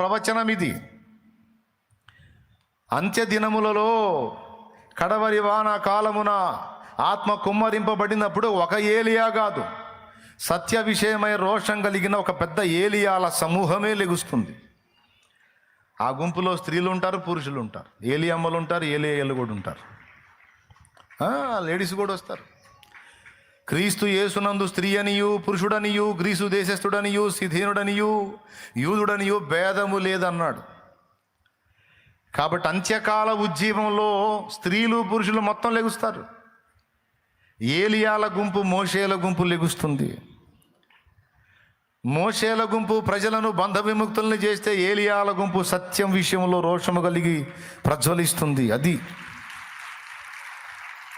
ప్రవచనం ఇది. అంత్యదినములలో కడవరి వాన కాలమున ఆత్మ కుమ్మరింపబడినప్పుడు ఒక ఏలియా కాదు సత్య విషయమై రోషం కలిగిన ఒక పెద్ద ఏలియాల సమూహమే లెగుస్తుంది. ఆ గుంపులో స్త్రీలు ఉంటారు పురుషులు ఉంటారు. ఏలియమ్మలు ఉంటారు ఏలియలు కూడా ఉంటారు. లేడీస్ కూడా వస్తారు. క్రీస్తు యేసునందు స్త్రీ అనియు పురుషుడనియు గ్రీసు దేశస్థుడనియు సిధీనుడనియు యూదుడనియు భేదము లేదన్నాడు. కాబట్టి అంత్యకాల ఉజ్జీవంలో స్త్రీలు పురుషులు మొత్తం లెగుస్తారు. ఏలియాల గుంపు మోషేల గుంపు లెగుస్తుంది. మోషేల గుంపు ప్రజలను బంధ విముక్తుల్ని చేస్తే ఏలియాల గుంపు సత్యం విషయంలో రోషము కలిగి ప్రజ్వలిస్తుంది. అది.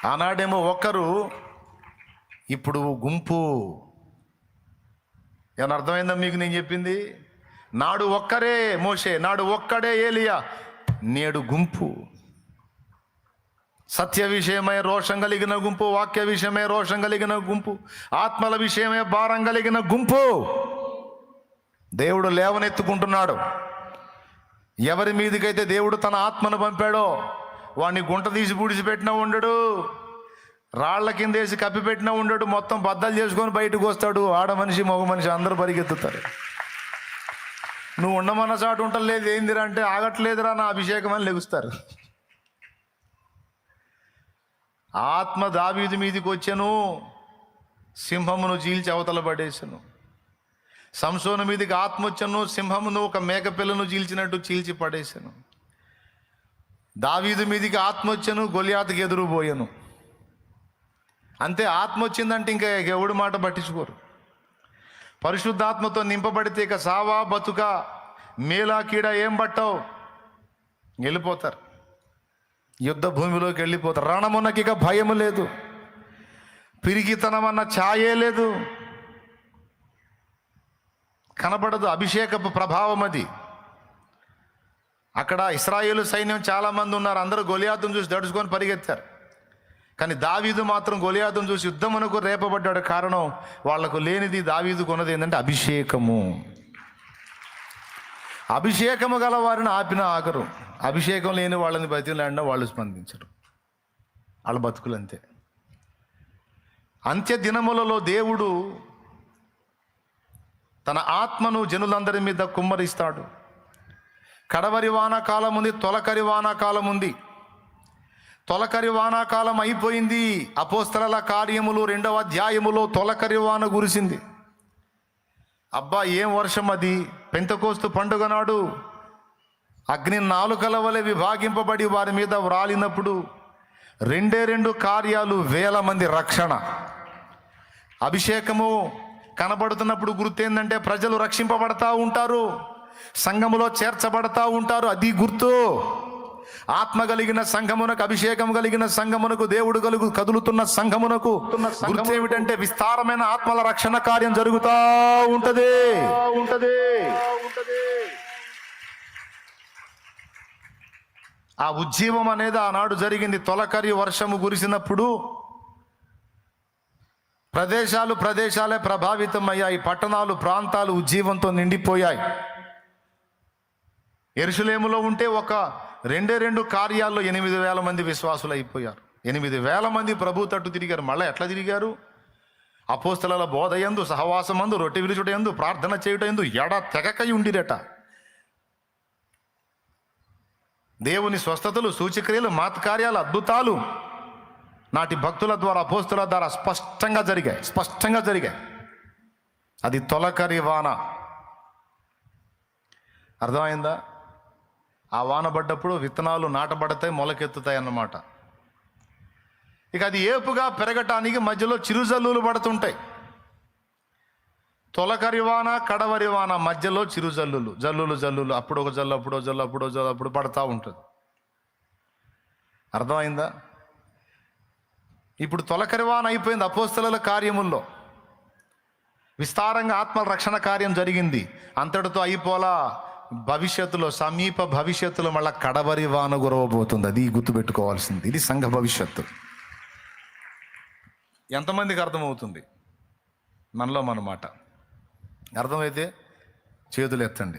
ఆనాడేమో ఒక్కరు ఇప్పుడు గుంపు. ఏమైనా అర్థమైందా మీకు నేను చెప్పింది? నాడు ఒక్కరే మోషే నాడు ఒక్కడే ఏలియా. నేడు గుంపు. సత్య విషయమై రోషం కలిగిన గుంపు వాక్య విషయమై రోషం కలిగిన గుంపు ఆత్మల విషయమై భారం కలిగిన గుంపు. దేవుడు లేవనెత్తుకుంటున్నాడు. ఎవరి మీదకైతే దేవుడు తన ఆత్మను పంపాడో వాడిని గుంట తీసి పూడిచిపెట్టినా ఉండడు. రాళ్ళ కింద వేసి కప్పిపెట్టినా ఉండడు మొత్తం బద్దలు చేసుకొని బయటకు వస్తాడు. ఆడ మనిషి మగ మనిషి అందరూ పరిగెత్తుతారు. నువ్వు ఉండమన్న చాటు ఉంటలేదు ఏందిరా అంటే ఆగట్లేదురా నా అభిషేకం అని లెగుస్తారు. ఆత్మ దావీది మీదికి వచ్చాను సింహమును చీల్చి అవతల పడేసాను. సంసోను మీదకి ఆత్మ వచ్చాను సింహమును ఒక మేకపిల్లను చీల్చినట్టు చీల్చి పడేశాను దావీదు మీదికి ఆత్మ వచ్చాను గొలియాతకి ఎదురుపోయాను అంతే ఆత్మ వచ్చిందంటే ఇంకా ఎవడు మాట పట్టించుకోరు. పరిశుద్ధాత్మతో నింపబడితే ఇక సావా బతుక మేలా కీడ ఏం పట్టవు. వెళ్ళిపోతారు. యుద్ధ భూమిలోకి వెళ్ళిపోతారు. రణమునకి ఇక భయం లేదు. పిరిగితనం అన్న ఛాయే లేదు. కనబడదు. అభిషేకపు ప్రభావం అది. అక్కడ ఇస్రాయేల్ సైన్యం చాలామంది ఉన్నారు. అందరూ గొలియాతును చూసి దడుచుకొని పరిగెత్తారు. కానీ దావీదు మాత్రం గొలియాతును చూసి యుద్ధమునకు రేపబడ్డాడు. కారణం వాళ్ళకు లేనిది దావీదు కొన్నది ఏంటంటే అభిషేకము. అభిషేకము గల వారిని ఆపిన ఆకరు. అభిషేకం లేని వాళ్ళని బతిలాడినా వాళ్ళు స్పందించరు. వాళ్ళ బతుకులు అంతే అంత్య దినములలో దేవుడు తన ఆత్మను జనులందరి మీద కుమ్మరిస్తాడు. కడవరి వానాకాలం ఉంది తొలకరి వానాకాలం ఉంది తొలకరి వానాకాలం అయిపోయింది. అపోస్తల కార్యములు రెండవ అధ్యాయములో తొలకరి వాన గురిసింది అబ్బా ఏం వర్షం అది? పెంతకోస్తు పండుగ నాడు అగ్ని నాలుకల వలె విభాగింపబడి వారి మీద వ్రాలినప్పుడు రెండే రెండు కార్యాలు వేల మంది రక్షణ. అభిషేకము కనబడుతున్నప్పుడు గుర్తు ఏంటంటే ప్రజలు రక్షింపబడతా ఉంటారు సంఘములో చేర్చబడతా ఉంటారు. అది గుర్తు. ఆత్మ కలిగిన సంఘమునకు అభిషేకం కలిగిన సంఘమునకు దేవుడు కలుగు కదులుతున్న సంఘమునకు గుర్తు ఏమిటంటే విస్తారమైన ఆత్మల రక్షణ కార్యం జరుగుతా ఉంటది. ఉంటది. ఆ ఉజ్జీవం అనేది ఆనాడు జరిగింది. తొలకరి వర్షము కురిసినప్పుడు ప్రదేశాలు ప్రదేశాలే ప్రభావితమయ్యాయి. పట్టణాలు ప్రాంతాలు ఉజ్జీవంతో నిండిపోయాయి. ఎరుసలేములో ఉంటే ఒక రెండే రెండు కార్యాల్లో ఎనిమిది వేల మంది విశ్వాసులు అయిపోయారు. ఎనిమిది వేల మంది ప్రభు తట్టు తిరిగారు. మళ్ళీ ఎట్లా తిరిగారు? అపోస్తల బోధయందు సహవాసమందు రొట్టె విరుచుటయందు ప్రార్థన చేయుట ఎందు ఎడ తెగకై ఉండిరట. దేవుని స్వస్థతలు సూచక్రియలు మాత్కార్యాలు అద్భుతాలు నాటి భక్తుల ద్వారా అపోస్తుల ద్వారా స్పష్టంగా జరిగాయి. స్పష్టంగా జరిగాయి. అది తొలకరి వాన. అర్థమైందా? ఆ వాన పడ్డప్పుడు విత్తనాలు నాటబడతాయి మొలకెత్తుతాయి అన్నమాట. ఇక అది ఏపుగా పెరగటానికి మధ్యలో చిరుజల్లులు పడుతుంటాయి. తొలకరి వాన కడవరి వాన మధ్యలో చిరుజల్లులు జల్లులు జల్లులు అప్పుడు ఒక జల్లు అప్పుడు జల్లు అప్పుడో జల్లు అప్పుడు పడతా ఉంటుంది. అర్థమైందా? ఇప్పుడు తొలకరి వాన అయిపోయింది అపోస్తల కార్యముల్లో. విస్తారంగా ఆత్మ రక్షణ కార్యం జరిగింది. అంతటితో అయిపోలా. భవిష్యత్తులో సమీప భవిష్యత్తులో మళ్ళీ కడవరి వాన గురవబోతుంది అది గుర్తుపెట్టుకోవాల్సింది. ఇది సంఘ భవిష్యత్తు. ఎంతమందికి అర్థమవుతుంది? మనలో మన మాట అర్థమైతే చేతులు ఎత్తండి.